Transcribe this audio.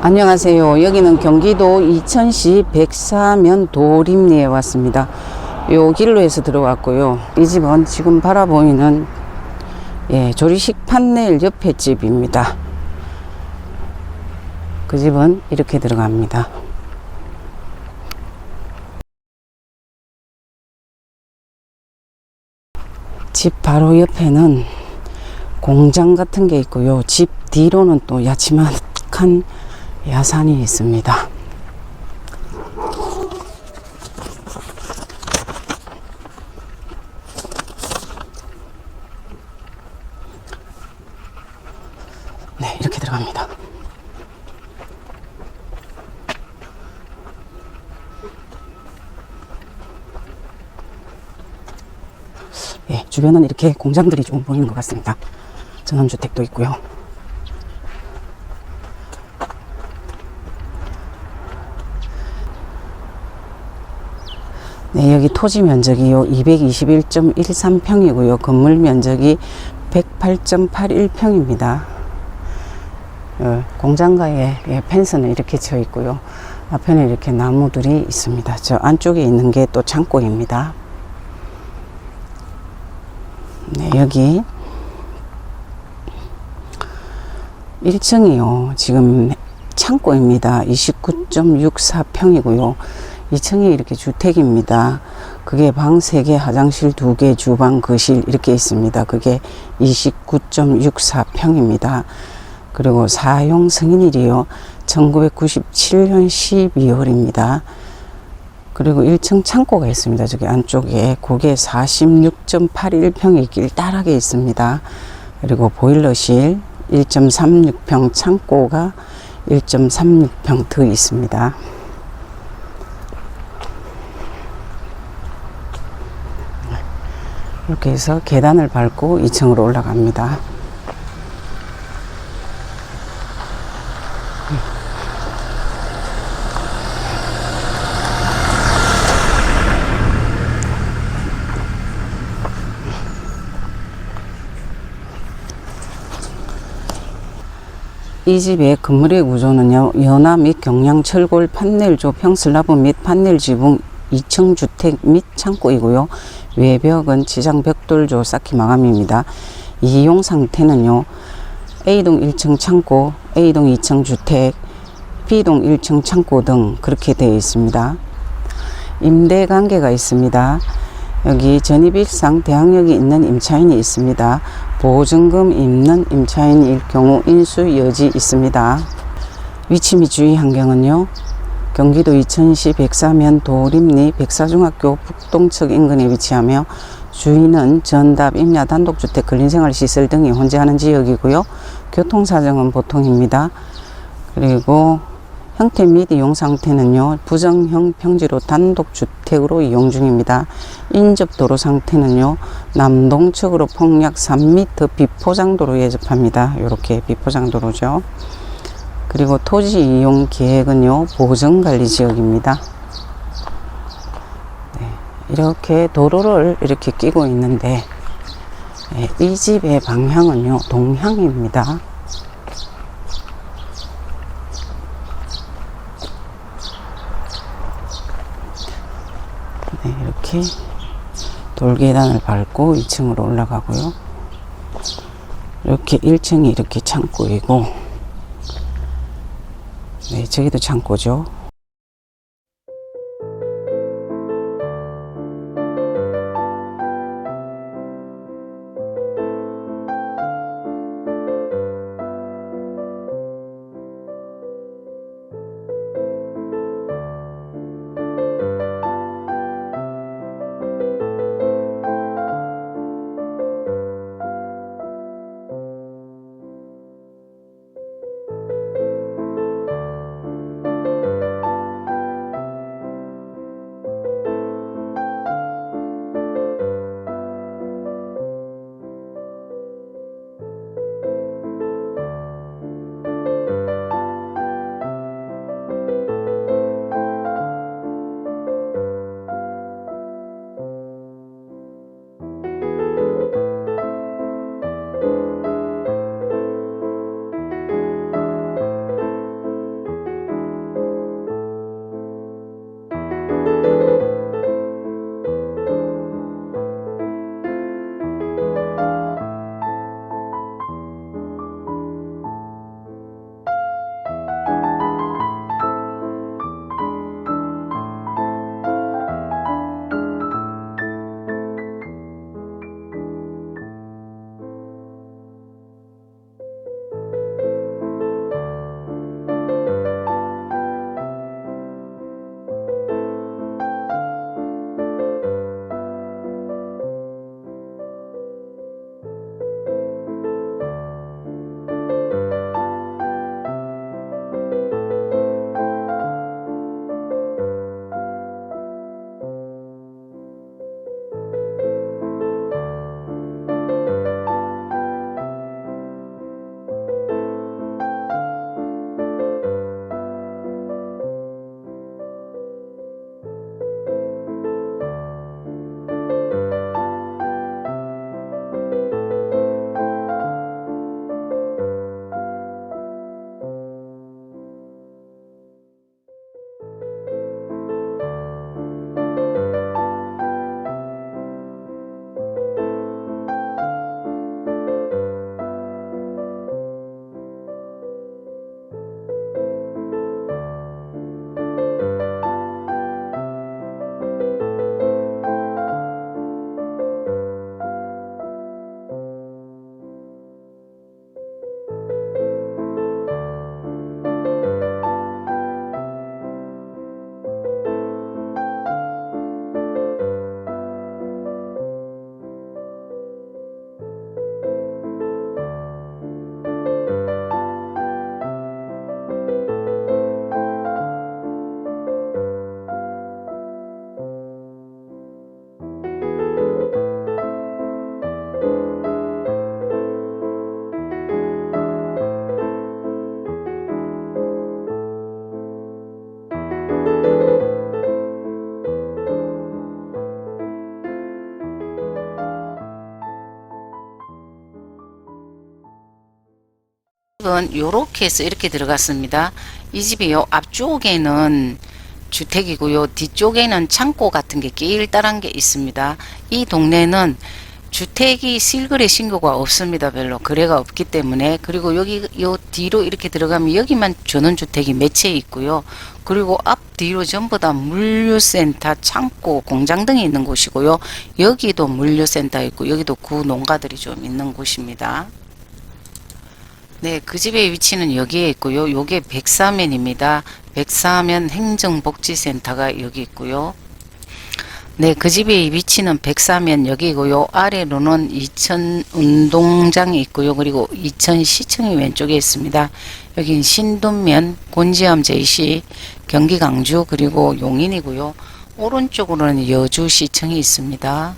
안녕하세요. 여기는 경기도 이천시 백사면 도림리에 왔습니다. 요 길로에서 들어왔고요. 이 집은 지금 바라보이는 예, 조리식 판넬 옆에 집입니다. 그 집은 이렇게 들어갑니다. 집 바로 옆에는 공장 같은 게 있고요. 집 뒤로는 또 야치막한 야산이 있습니다. 네, 이렇게 들어갑니다. 예, 주변은 이렇게 공장들이 좀 보이는 것 같습니다. 전원주택도 있고요. 네, 여기 토지 면적이요 221.13평이고요. 건물 면적이 108.81평입니다. 어, 공장가에 예, 펜스는 이렇게 쳐 있고요. 앞에는 이렇게 나무들이 있습니다. 저 안쪽에 있는 게 또 창고입니다. 네, 여기 1층이요. 지금 창고입니다. 29.64평이고요. 2층에 이렇게 주택입니다. 그게 방 3개, 화장실 2개, 주방, 거실 이렇게 있습니다. 그게 29.64평입니다. 그리고 사용 승인일이요. 1997년 12월입니다. 그리고 1층 창고가 있습니다. 저기 안쪽에 그게 46.81평이 길다랗게 있습니다. 그리고 보일러실 1.36평 창고가 1.36평 더 있습니다. 이렇게 해서 계단을 밟고 2층으로 올라갑니다. 이 집의 건물의 구조는요, 연화 및 경량 철골 판넬 조 평 슬라브 및 판넬 지붕 2층 주택 및 창고이고요. 외벽은 지장 벽돌조 쌓기 마감입니다. 이용 상태는요. A동 1층 창고, A동 2층 주택, B동 1층 창고 등 그렇게 되어 있습니다. 임대 관계가 있습니다. 여기 전입일상 대항력이 있는 임차인이 있습니다. 보증금 있는 임차인일 경우 인수 여지 있습니다. 위치 및 주의 환경은요. 경기도 이천시 백사면 도림리 백사중학교 북동측 인근에 위치하며 주인은 전답 임야 단독주택 근린생활시설 등이 혼재하는 지역이고요. 교통사정은 보통입니다. 그리고 형태 및 이용 상태는요. 부정형 평지로 단독 주택으로 이용 중입니다. 인접 도로 상태는요. 남동측으로 폭약 3m 비포장도로 예접합니다. 이렇게 비포장도로죠. 그리고 토지 이용 계획은요, 보정관리 지역입니다. 네, 이렇게 도로를 이렇게 끼고 있는데, 네, 이 집의 방향은요, 동향입니다. 네, 이렇게 돌계단을 밟고 2층으로 올라가고요. 이렇게 1층이 이렇게 창고이고, 네, 저기도 창고죠. 집은 요렇게 해서 이렇게 들어갔습니다. 이 집이 요 앞쪽에는 주택이고요. 뒤쪽에는 창고 같은 게 길다란 게 있습니다. 이 동네는 주택이 실거래 신고가 없습니다. 별로 거래가 없기 때문에 그리고 여기 요 뒤로 이렇게 들어가면 여기만 전원주택이 몇 채 있고요. 그리고 앞 뒤로 전부 다 물류센터, 창고, 공장 등이 있는 곳이고요. 여기도 물류센터 있고 여기도 구 농가들이 좀 있는 곳입니다. 네, 그 집의 위치는 여기에 있고요. 요게 백사면입니다. 백사면 행정복지센터가 여기 있고요. 네, 그 집의 위치는 백사면 여기고요. 아래로는 이천 운동장이 있고요. 그리고 이천 시청이 왼쪽에 있습니다. 여긴 신돈면, 곤지암 제시, 경기 강주 그리고 용인이고요. 오른쪽으로는 여주 시청이 있습니다.